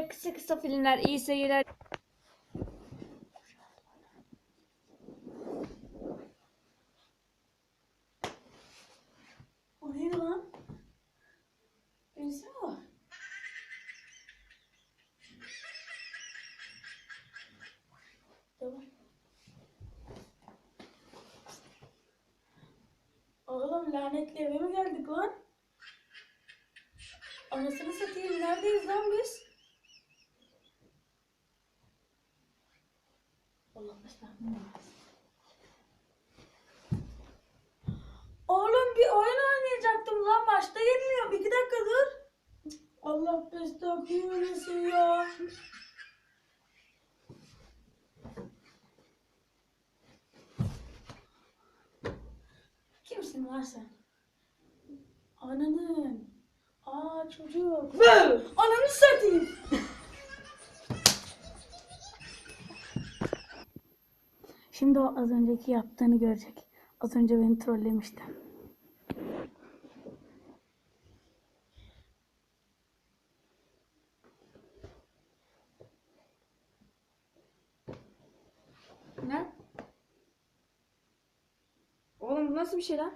böyle kısa kısa filmler, iyi seyirler. Lan? Birisi. Oğlum lanetli eve mi geldik lan? Anasını satayım neredeyiz lan biz? Allah belanı Oğlum bir oyun oynayacaktım lan başta yeniliyorum. İki dakika dur. Allah belanı ya. Kimsin lan sen? Ananın. Aa çocuk. Ananı satayım. Şimdi o az önceki yaptığını görecek. Az önce beni trollemişti. Ne? Oğlum bu nasıl bir şey lan?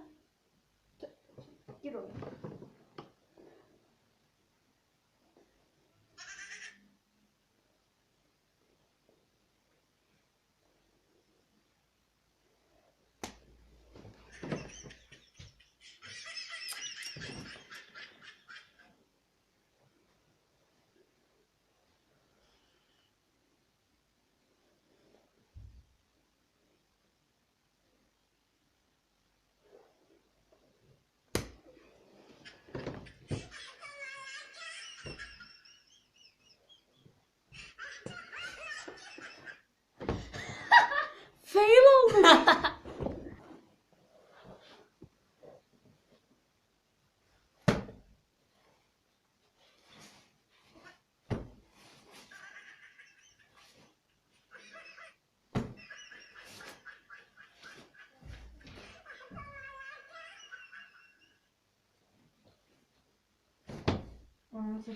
Fail oldu.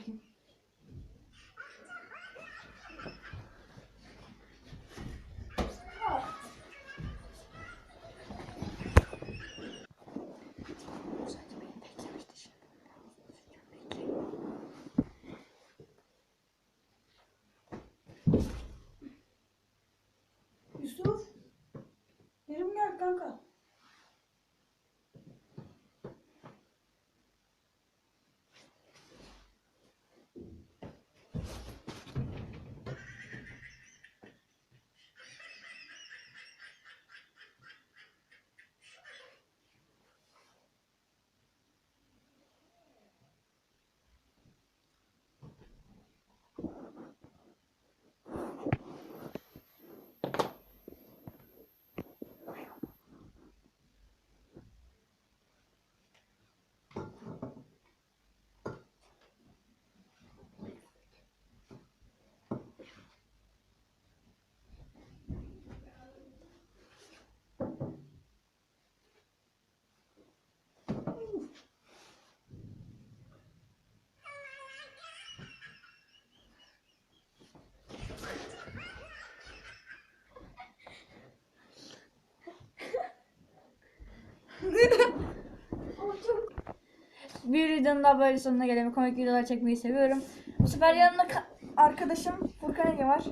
Bir videonun daha böyle sonuna gelelim. Komik videolar çekmeyi seviyorum. Bu sefer yanımda ka- arkadaşım Furkan Ege var.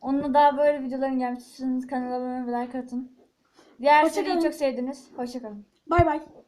Onunla daha böyle videoların gelmesi için kanala abone olmayı, like atın. Diğer seriyi çok sevdiniz. Hoşçakalın. Bay bay.